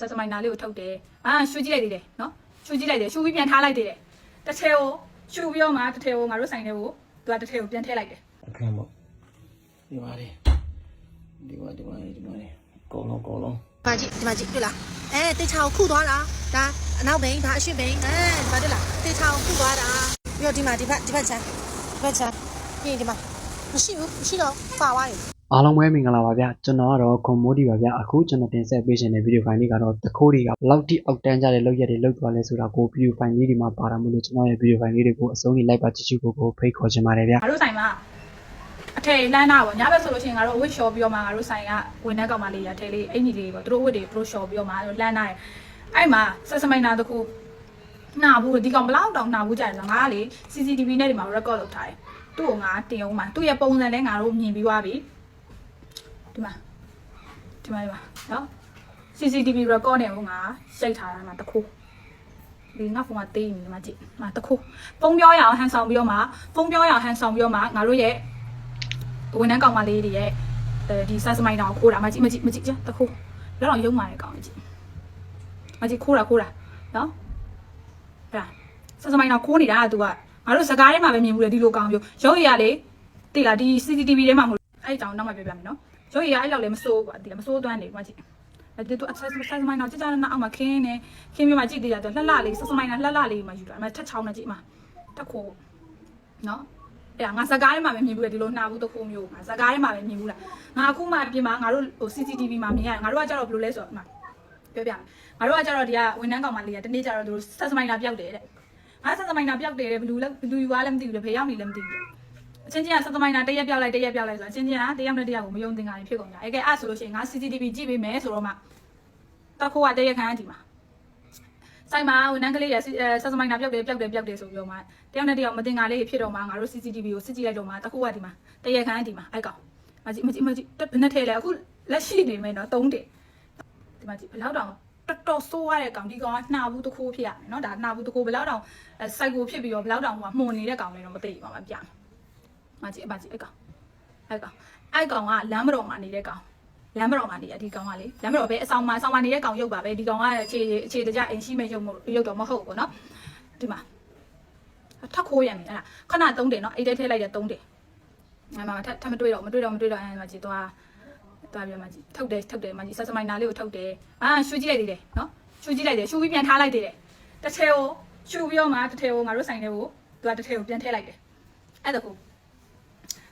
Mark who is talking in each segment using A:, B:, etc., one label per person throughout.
A: ဆက်စမိုင်နာလေးကိုထုတ်တယ်အာရှူကြည့်လိုက်သေးတယ်နော်ရှူကြည့်လိုက်တယ်ရှူပြီးပြန်ထားလိုက်သေးတယ်တစ်ထည်ကိုရှူပြီးတော့မှတစ်ထည်ကိုငါတို့ဆိုင်ထဲကိုသူကတစ်ထည်ကိုပြန်ထည့်လိုက်တယ်
B: အခန်းပေါ့ဒီပါလေဒီပါဒီပါလေဒီပါလေအကုန်လုံးအကုန်လုံး
C: ဒီမှာကြည့်ဒီမှာကြည့်တွေ့လားအဲတေချာကိုခုသွားတာဒါအနောက်ဘိန်းဒါအရှေ့ဘိန်းအဲဒီမှာတွေ့လားတေချာကိုခုသွားတာပြီးတော့ဒီမှာဒီဘက်ဒီဘက်ချမ်းဒီဘက်ချမ်းပြီးရင်ဒီမှာမရှိဘူးမရှိတော့ပါသွားပြီ
D: အားလုံးပဲမင်္ဂလာပါဗျကျွန်တော်ကတော့ခွန်မိုးဒီပါဗျအခုကျွန်တော်တင်ဆက်ပေးရှင်တဲ့ဗီဒီယိုဖိုင်လေးကတော့တခိုးတွေကဘယ်လောက်ထိအောက်တန်းကြတဲ့လောက်ရက်တွေလောက်သွားလဲဆိုတာကိုဗီဒီယိုဖိုင်လေးဒီမှာပါတာမို့လို့ကျွန်တော်ရဲ့ဗီဒီယိုဖိုင်လေးတွေကိုအဆုံးထိလိုက်ပါကြည့်ကြည့်ဖို့ကိုဖိတ်ခေါ်ချင်ပါတယ်ဗျ
A: ငါတို့ဆိုင်မှာအထည်လမ်းတာပေါ့ညဘက်ဆိုလို့ရှိရင်ငါတို့အဝတ်လျှော်ပြီးတော့မှငါတို့ဆိုင်ကဝင်တဲ့ကောင်မလေးရထဲလေးအင်ကြီးလေးပေါ့သူတို့ဝတ်တွေသူတို့လျှော်ပြီးတော့မှလမ်းတာရအဲ့မှာဆက်စမိုင်နာတခုနှာဘူးဒီကောင်ဘလောက်တောင်နှာဘူးကြတယ်ဆိုငါကလေ CCTV နဲ့ဒီမှာ record လုပ်ထားတယ်သူ့ကိုငါတင်အောင်မှာသူ့ရဲ့ပုံစံလဲငါတို့မြင်ပြီးသွားပြီ ဒီမှာဒီမှာဒီမှာနော် CCTV record နဲ့ဟိုငါရှိတ်ထားတာမှာတခုဒီငါဖုန်းကတေးနေမှာကြည့်မှာတခုဖုန်းပြောရအောင်ဟန်ဆောင်ပြီးတော့မှဖုန်းပြောရအောင်ဟန်ဆောင်ပြီးတော့မှငါတို့ရဲ့ဝန်ထမ်းကောင်မလေးတွေရဲ့အဲဒီဆက်စမိုင်းတောင်ခိုးတာမကြည့်မကြည့်မကြည့်ကြတခုလောက်တော့ရုံမာတဲ့ကောင်ကြည့်မကြည့်ခိုးတာခိုးတာနော်ဟဲ့ဆက်စမိုင်းတောင်ခိုးနေတာက तू ကငါတို့စကားထဲမှာပဲမြင်ဘူးလေဒီလိုကောင်မျိုးရုပ်ရည်ရလေတိလာဒီ CCTV ထဲမှာမဟုတ်အဲ့အကြောင်းနောက်မှပြောပြမယ်နော် ရုပ်ရည်ရအဲ့လောက်လည်းမစိုးဘူးကွာတိလာမစိုးသွမ်းနေကွာကြည့်အဲ့တူအဆက်ဆက်မိုင်းတော့ကြကြနာအောင်မှာခင်းနေခင်းပြမှာကြည့်သေးတယ်လှလှလေးဆက်စမိုင်းနာလှလှလေးမှာယူတာအမထက်ချောင်းနေကြည့်မှာတက်ခိုးနော်အဲ့ငါစကားထဲမှာပဲမြင်ဘူးလေဒီလိုနှာဘူးတခုမျိုးငါစကားထဲမှာပဲမြင်ဘူးလားငါအခုမှပြင်မှာငါတို့ဟို CCTV မှာမြင်ရတယ်ငါတို့ကကြတော့ဘယ်လိုလဲဆိုတော့မှာပြောပြငါတို့ကကြတော့ဒီကဝန်ထမ်းကောင်မလေးကတနေ့ကျတော့သူတို့ဆက်စမိုင်းနာပြောက်တယ်တဲ့ငါဆက်စမိုင်းနာပြောက်တယ်တဲ့ဘယ်လိုလဲဘယ်လိုယူသွားလဲမသိဘူးလေဖေရောက်နေလည်းမသိဘူး အချင်းချင်းကဆက်သမိုင်းနာတရက်ပြောက်လိုက်တရက်ပြောက်လိုက်ဆိုတော့အချင်းချင်းကတယောက်နဲ့တယောက်ကိုမယုံသင်္ကာရင်ဖြစ်ကုန်ကြအဲ့ကဲအဲ့ဆိုလို့ရှိရင်ငါ CCTV ကြည့်ပေးမယ်ဆိုတော့မှတက်ခိုးကတရက်ခန်းဒီမှာဆိုင်မှာဝန်ထမ်းကလေးရဆက်သမိုင်းနာပြောက်တယ်ပြောက်တယ်ပြောက်တယ်ဆိုပြီးတော့မှတယောက်နဲ့တယောက်မတင်္ကာလေးဖြစ်တော့မှငါတို့ CCTV ကိုစစ်ကြည့်လိုက်တော့မှတက်ခိုးကဒီမှာတရက်ခန်းဒီမှာအဲ့ကောင်မကြည့်မကြည့်မကြည့်ဘယ်နဲ့ထဲလဲအခုလက်ရှိနေမယ်နော်၃တင်ဒီမှာကြည့်ဘယ်လောက်တောင်တော်တော်ဆိုးရတဲ့ကောင်ဒီကောင်ကနှာဘူးတစ်ခုဖြစ်ရမယ်နော်ဒါနှာဘူးတစ်ခုဘယ်လောက်တောင်စိုက်ကိုဖြစ်ပြီးတော့ဘယ်လောက်တောင်ဟိုမှွန်နေတဲ့ကောင်လေးတော့မသိဘူးပါမပြ မယ်မကြည့်အမကြည့်အဲ့ကောင်အဲ့ကောင်အဲ့ကောင်ကလမ်းမတော်မှာနေတဲ့ကောင်လမ်းမတော်မှာနေရဒီကောင်ကလေလမ်းမတော်ပဲအဆောင်မှာအဆောင်မှာနေတဲ့ကောင်ရုပ်ပါပဲဒီကောင်ကအခြေအခြေတကြအိမ်ရှိမဲ့ရုပ်မရုပ်တော့မဟုတ်ဘူးနော်ဒီမှာထက်ခိုးရမယ်အဲ့ဒါခဏသုံးတယ်နော်အိတ်ထဲထည့်လိုက်တယ်သုံးတယ်အဲ့မှာထပ်ထပ်မတွေ့တော့မတွေ့တော့မတွေ့တော့အဲ့မှာကြည့်သွားသွားပြမှာကြည့်ထုတ်တယ်ထုတ်တယ်မှာကြည့်ဆက်စမိုင်နာလေးကိုထုတ်တယ်အာရှူကြည့်လိုက်သေးတယ်နော်ရှူကြည့်လိုက်တယ်ရှူပြီးပြန်ထားလိုက်သေးတယ်တစ်ထည်ကိုရှူပြီးတော့မှတစ်ထည်ကိုငါတို့ဆိုင်ထဲကိုသူကတစ်ထည်ကိုပြန်ထည့်လိုက်တယ်အဲ့ဒါကို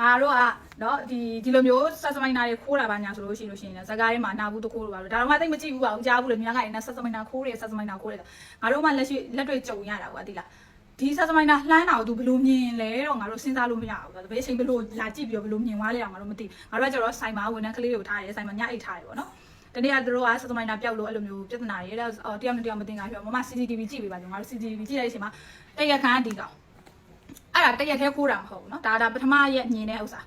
A: ငါတို့ကနော်ဒီဒီလိုမျိုးဆက်စမိုင်နာတွေခိုးတာပါညာဆိုလို့ရှိလို့ရှိရင်ဇကားထဲမှာနာဘူးတခိုးလို့ပါလို့ဒါတော့မှသိမကြည့်ဘူးပါဘူးကြားဘူးလေမြင်ကရင်ဆက်စမိုင်နာခိုးတယ်ဆက်စမိုင်နာခိုးတယ်ငါတို့မှလက်ရှိလက်တွေ့ကြုံရတာကွာဒီလားဒီဆက်စမိုင်နာလှမ်းတာကို तू ဘယ်လိုမြင်လဲတော့ငါတို့စဉ်းစားလို့မရဘူး။ဘယ်အချိန်ဘယ်လိုလာကြည့်ပြီးတော့ဘယ်လိုမြင်သွားလဲတော့ငါတို့မသိ။ငါတို့ကကျတော့ဆိုင်မှာဝန်ထမ်းကလေးတွေကိုထားတယ်ဆိုင်မှာညအိတ်ထားတယ်ပေါ့နော်။တနေ့ကသူတို့ကဆက်စမိုင်နာပျောက်လို့အဲ့လိုမျိုးပြဿနာတွေအဲ့ဒါတယောက်နဲ့တယောက်မတင်ကြပြောမမ CCTV ကြည့်ပေးပါကြောငါတို့ CCTV ကြည့်လိုက်တဲ့အချိန်မှာတရက်ခန်းဒီကောင် အဲ့ဒါတရက်သေးခိုးတာမဟုတ်ဘူးเนาะဒါဒါပထမရက်မြင်တဲ့ဥစ္စာ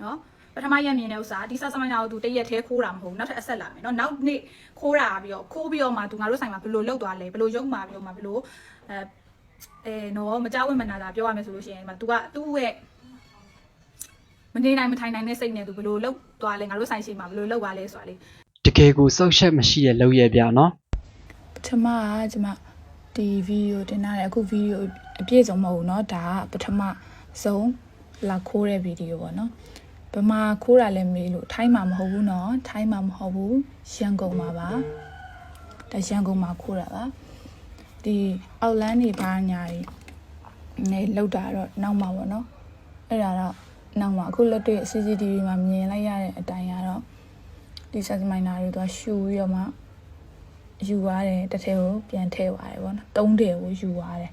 A: เนาะပထမရက်မြင်တဲ့ဥစ္စာဒီဆက်စမိုင်းတာကိုသူတရက်သေးခိုးတာမဟုတ်နောက်ထပ်အဆက်လာမယ်เนาะနောက်နေ့ခိုးတာပြီးတော့ခိုးပြီးတော့မှသူငါတို့ဆိုင်မှာဘယ်လိုလုပ်သွားလဲဘယ်လိုရုပ်မှာပြီးတော့မှဘယ်လိုအဲအဲနော်မကြောက်ဝင်မနာတာပြောရမယ်ဆိုလို့ရှိရင်ဒီမှာ तू ကသူ့ရဲ့မနေနိုင်မထိုင်နိုင်တဲ့စိတ်နဲ့သူဘယ်လိုလုပ်သွားလဲငါတို့ဆိုင်ရှိမှာဘယ်လိုလုပ်သွားလဲဆိုတာလေ
D: တကယ်ကိုစောက်ရှက်မရှိတဲ့လောက်ရပြเนาะ
E: ပထမကကျွန်မ ဒီဗီဒီယိုတင်ထားတယ်အခုဗီဒီယိုအပြည့်စုံမဟုတ်ဘူးเนาะဒါကပထမဆုံးလာခိုးတဲ့ဗီဒီယိုပေါ့နော်ဘယ်မှာခိုးတာလဲမေးလို့ထိုင်းမှာမဟုတ်ဘူးเนาะထိုင်းမှာမဟုတ်ဘူးရန်ကုန်မှာပါဒါရန်ကုန်မှာခိုးတာပါဒီအောက်လန်းနေဘာညာကြီးနေလောက်တာတော့နောက်မှာပေါ့နော်အဲ့ဒါတော့နောက်မှာအခုလက်တွေ့ CCTV မှာမြင်လိုက်ရတဲ့အတိုင်းကတော့ဒီဆက်စမိုင်နာတွေတော့ရှူပြီးတော့မှ ယူသွားတယ်တစ်ထည်ကိုပြန်ထည့်သွားတယ်ပေါ့နော်သုံးထည်ကိုယူသွားတယ်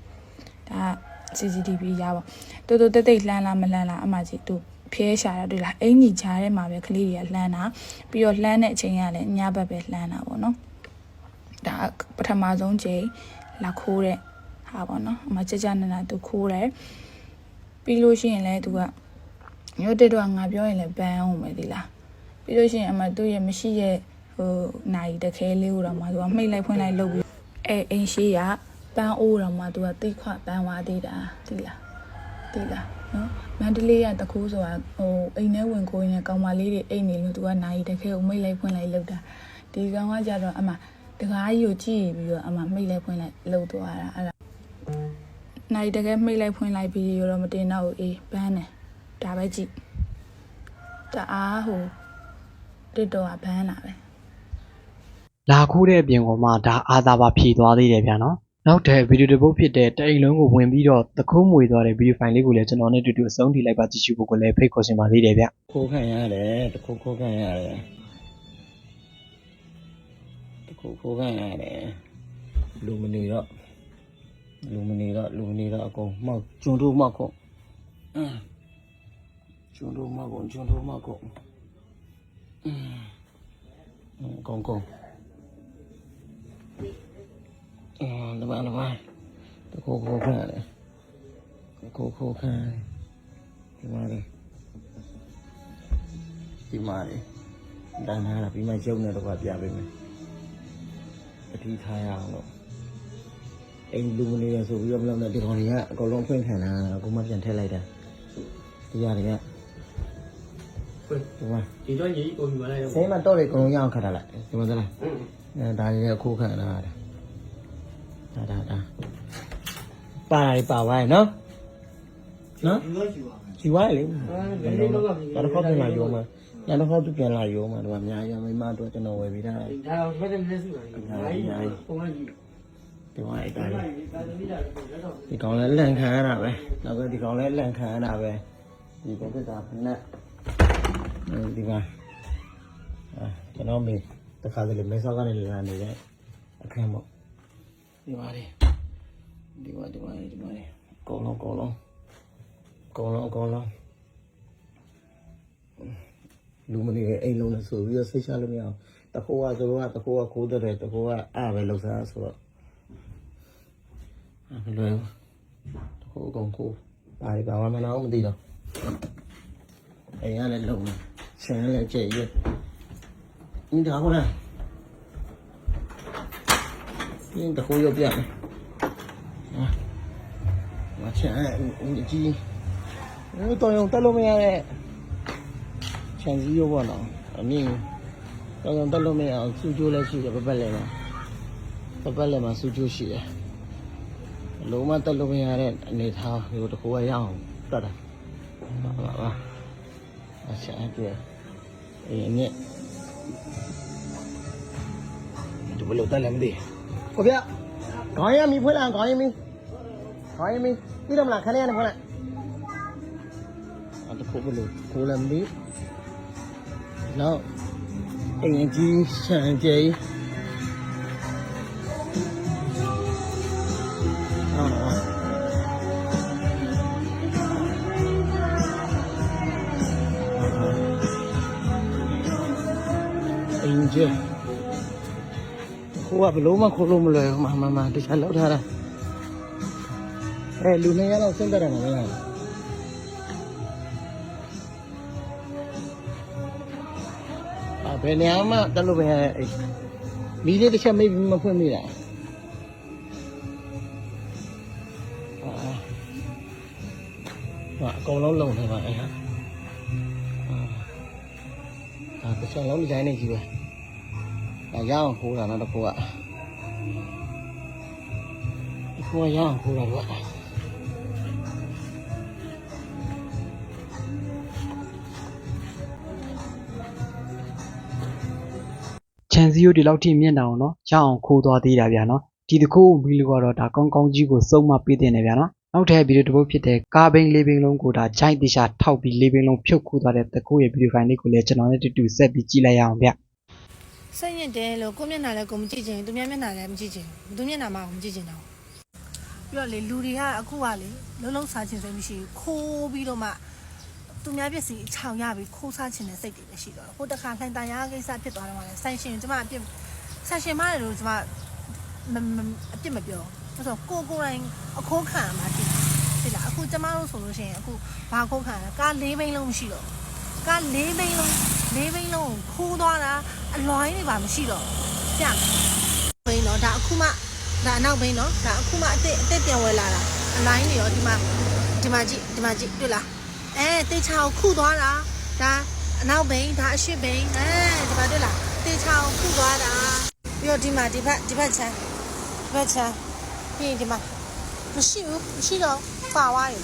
E: ဒါက CCTV ရပါတူတူတက်တိတ်လှမ်းလားမလှမ်းလားအမှကြီးသူဖျဲရှာတာတွေ့လားအင်ကြီးကြားထဲမှာပဲကလေးတွေကလှမ်းတာပြီးတော့လှမ်းတဲ့အချိန်ကလည်းညဘက်ပဲလှမ်းတာပေါ့နော်ဒါပထမဆုံးချိန်လာခိုးတဲ့ဟာပေါ့နော်အမှကြကြနနာသူခိုးတယ်ပြီးလို့ရှိရင်လည်းသူကမျိုးတက်တော့ငါပြောရင်လည်းဘန်းအောင်မယ်ဒီလားပြီးလို့ရှိရင်အမှသူ့ရဲ့မရှိရဲ့ ဟိုနိုင်တခဲလေးကိုတော့မှသူကမှိတ်လိုက်ဖွင့်လိုက်လုပ်ပြီးအဲအိမ်ရှိကပန်းအိုးတော့မှသူကတိတ်ခွပန်းသွားသေးတာဒီလားဒီလားနော်မန္တလေးကတကူဆိုတာဟိုအိမ်ထဲဝင်ကိုင်းနေကောင်မလေးတွေအိမ်နေလို့သူကနိုင်တခဲကိုမှိတ်လိုက်ဖွင့်လိုက်လုပ်တာဒီကောင်ကကြတော့အမှတကားကြီးကိုကြည့်ပြီးတော့အမှမိတ်လိုက်ဖွင့်လိုက်လှုပ်သွားတာအဲ့ဒါနိုင်တကယ်မိတ်လိုက်ဖွင့်လိုက်ဗီဒီယိုတော့မတင်တော့ဘူးအေးဘန်းတယ်ဒါပဲကြည့်တအားဟိုတစ်တော့ကဘန်းလာပဲ
D: လာခိုးတဲ့အပြင်ကမှဒါအာသာပါဖြည်သွားသေးတယ်ဗျာနော်နောက်တဲ့ဗီဒီယိုတစ်ပုတ်ဖြစ်တဲ့တအိမ်လုံးကိုဝင်ပြီးတော့သခိုးမွေသွားတဲ့ဗီဒီယိုဖိုင်လေးကိုလည်းကျွန်တော်နဲ့အတူတူအဆုံးထိလိုက်ပါကြည့်ရှုဖို့ကိုလည်းဖိတ်ခေါ်ရှင်ပါသေးတယ်ဗျ
B: ခိုးခံရတယ်တခုခိုးခံရတယ်တခုခိုးခံရတယ်လူမနေတော့လူမနေတော့လူမနေတော့အကုန်မောက်ကျွန်းတို့မောက်ကုန်အင်းကျွန်းတို့မောက်ကုန်ကျွန်းတို့မောက်ကုန်အင်းအကုန်ကုန် အင်းလမ်းလမ်းတခုခိုးခံရတယ်တခုခိုးခံဒီမှာလေဒီမှာလေတန်းထားတာပြီးမှရုပ်နဲ့တော့ပြပေးမယ်အထီးထားရအောင်လို့အိမ်လူမနေရဆိုပြီးတော့မလုပ်နဲ့ဒီကောင်တွေကအကုန်လုံးဖွင့်ခံတာအခုမှပြန်ထည့်လိုက်တာဒီရတယ်ကဒီမှာ
F: ဒီတော့ညီကိုယူလာရ
B: စိမ်းမတော့လေအကုန်လုံးရအောင်ခတ်ထားလိုက်ဒီမှာသလားအဲဒါကြီးကခိုးခံတာ ဒါဒါဒါပါရီပါဝိုင်းနော်နော်
F: ယူတော့ယူပါမယ်
B: ဒီဝိုင်းလေဘာတော့ပြန်လာရောမှာညတော့သူပြန်လာရောမှာတော့အများကြီးမိမတို့ကျွန်တော်ဝယ်ပြီးသား
F: ဒါတော့ဖက်တဲ့လက်စုပါလေနိုင်ပုံမှန်ကြီး
B: ဒီမှာအဲ့ဒါလေး
F: ဒါသမီးတာကိုလက်တော့
B: ဒီကောင်လည်းလန့်ခံရတာပဲနောက်ကဒီကောင်လည်းလန့်ခံရတာပဲဒီဘက်ကကဖက်ဒီမှာအာကျွန်တော်မေတခါတလေမဲဆောက်ကနေလာနေတဲ့အခန်းပေါ့ ဒီမှာလေဒီမှာဒီမှာဒီမှာလေကောင်းလုံးကောင်းလုံးကောင်းလုံးကောင်းလုံးလူမနေအိမ်လုံးနဲ့ဆိုပြီးတော့ဆိတ်ချလို့မရအောင်တခိုးကသူတို့ကတခိုးကခိုးတဲ့တခိုးကအားပဲလောက်စားဆိုတော့ဘယ်လိုဟိုကောင်ကိုပါရီပါဝမနာမသိတော့အိမ်ကလည်းလုံနေဆင်းလည်းကြည့်ရင်းဒါကောလား ပြင်းတခိုးရပြမယ်ဟာမချမ်းအင်းကြီးဘယ်တော့ရုံတက်လို့မရတဲ့ချန်စီရောပေါ့နော်အမြင်တော့ရုံတက်လို့မရအောင်စူးကျိုးလည်းရှိတယ်ပပတ်လည်းမှာပပတ်လည်းမှာစူးကျိုးရှိတယ်လုံးဝတက်လို့မရတဲ့အနေထားမျိုးတစ်ခုကရအောင်တတ်တာပါပါပါအချမ်းပြအေးနဲ့ဒီဘလို့တက်လည်းမသိ ကိုဗျခေါင်းရမီဖွင့်လာခေါင်းရမီခေါင်းရမီပြီးတော့မလားခဏရနေဖွင့်လိုက်အဲ့ဒါခုဘလို့ကိုလည်းမသိနောက်အင်ကြီးဆန်ကြေးအော်အော်အင်ဂျီ ခိုးကဘလို့မခိုးလို့မလွယ်ဘူးမမမတခြားလောက်ထားတာအဲလူနေရတော့စဉ်းစားတယ်မလားအဘယ်နေရာမှတက်လို့မရတဲ့အိမ်မီးလေးတစ်ချက်မိပြီးမဖွင့်မိတာအာဟာအကုန်လုံးလုံနေပါအဲ့ဟာအာတစ်ချက်လုံးဒီတိုင်းနေကြီးပဲဒါ ရအောင်ခိုးတာနော်တစ်ခုကတစ်ခုကရအောင်ခိုးတာတော့
D: ချန်စီယိုဒီလောက်ထိမြင့်တာအောင်နော်ရအောင်ခိုးသွားသေးတာဗျာနော်ဒီတခိုးဘီလူကတော့ဒါကောင်းကောင်းကြီးကိုစုံမပေးတင်တယ်ဗျာနော်နောက်ထပ်ဗီဒီယိုတစ်ပုတ်ဖြစ်တဲ့ကားဘိန်းလေးဘိန်းလုံးကိုဒါဂျိုင်းတေချာထောက်ပြီးလေးဘိန်းလုံးဖြုတ်ခိုးသွားတဲ့တခိုးရဲ့ဗီဒီယိုဖိုင်လေးကိုလည်းကျွန်တော်နဲ့တူတူဆက်ပြီးကြည့်လိုက်ရအောင်ဗျ
C: စိတ်ညစ်တယ်လို့ကိုယ့်မျက်နှာလည်းကိုယ်မကြည့်ချင်ဘူးသူများမျက်နှာလည်းမကြည့်ချင်ဘူးသူမျက်နှာမှကိုမကြည့်ချင်တော့ဘူးပြီးတော့လေလူတွေကအခုကလေလုံးလုံးစားချင်စိတ်မရှိဘူးခိုးပြီးတော့မှသူများပစ္စည်းအချောင်ရပြီးခိုးစားချင်တဲ့စိတ်တွေလည်းရှိတော့တယ်ဟိုတစ်ခါလှိုင်တန်ရာကိစ္စဖြစ်သွားတော့မှလည်းဆိုင်ရှင်ကျမအပြစ်ဆိုင်ရှင်မတယ်လို့ကျမမမအပြစ်မပြောဘူးဆိုတော့ကိုကိုယ်တိုင်အခိုးခံရမှာတိတိလားအခုကျမတို့ဆိုလို့ရှိရင်အခုဘာခိုးခံရလဲကား၄ဘိန်းလုံးမရှိတော့ဘူးကား၄ဘိန်းလုံး ၄ဘိန်းလုံးကိုခိုးသွားတာအလွိုင်းတွေပါမရှိတော့ဘူးကြဘိန်းတော့ဒါအခုမှဒါအနောက်ဘိန်းတော့ဒါအခုမှအစ်စ်အစ်စ်ပြန်ဝဲလာတာအလိုင်းတွေရောဒီမှာဒီမှာကြည့်ဒီမှာကြည့်တွေ့လားအဲတေချာကိုခုသွားတာဒါအနောက်ဘိန်းဒါအရှိဘိန်းအဲဒီမှာတွေ့လားတေချာကိုခုသွားတာပြီးတော့ဒီမှာဒီဘက်ဒီဘက်ချမ်းဒီဘက်ချမ်းပြီးရင်ဒီမှာမရှိဘူးမရှိတော့ပါသွားတယ်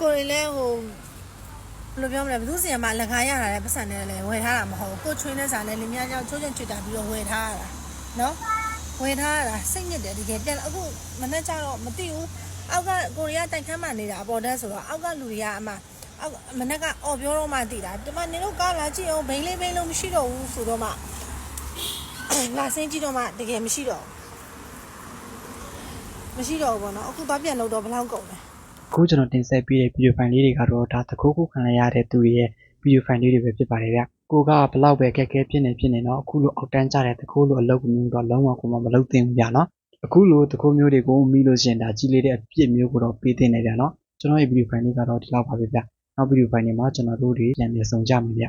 C: ကိုရီလဲဟို ဘယ်လိုပြောမလဲဘယ်သူစီမှာလက်ကားရတာလဲပတ်စံနဲ့လဲဝယ်ထားတာမဟုတ်ဘူးကိုချွေးနဲ့စာနဲ့လင်းများကြောင့်ချိုးချင်ချွတ်တာပြီးတော့ဝယ်ထားရတာနော်ဝယ်ထားရတာစိတ်ညစ်တယ်တကယ်ပြန်အခုမနေ့ကျတော့မသိဘူးအောက်ကကိုရီးယားတိုက်ခန်းမှနေတာအပေါ်တက်ဆိုတော့အောက်ကလူတွေကအမှအောက်မနေ့ကအော်ပြောတော့မှသိတာဒီမှာနေတော့ကားလာကြည့်အောင်ဘိန်းလေးဘိန်းလုံးမရှိတော့ဘူးဆိုတော့မှလာစင်းကြည့်တော့မှတကယ်မရှိတော့ဘူးမရှိတော့ဘူးပေါ့နော်အခုသွားပြန်လို့တော့ဘယ်လောက်ကုန်လဲ
D: အခုကျွန်တော်တင်ဆက်ပေးတဲ့ဗီဒီယိုဖိုင်လေးတွေကတော့ဒါတခိုးခိုးခံရတဲ့သူတွေရဲ့ဗီဒီယိုဖိုင်လေးတွေပဲဖြစ်ပါတယ်ဗျကိုကဘလောက်ပဲခက်ခဲဖြစ်နေဖြစ်နေတော့အခုလိုအောက်တန်းကြတဲ့တခိုးလိုအလုပ်မျိုးတော့လုံးဝကိုမမလုပ်သင့်ဘူးဗျနော်အခုလိုတခိုးမျိုးတွေကိုမိလို့ရှိရင်ဒါကြီးလေးတဲ့အပြစ်မျိုးကိုတော့ပေးသင့်တယ်ဗျနော်ကျွန်တော်ရဲ့ဗီဒီယိုဖိုင်လေးကတော့ဒီလောက်ပါပဲဗျနောက်ဗီဒီယိုဖိုင်တွေမှာကျွန်တော်တို့တွေပြန်လည်ဆုံကြမယ်ဗျ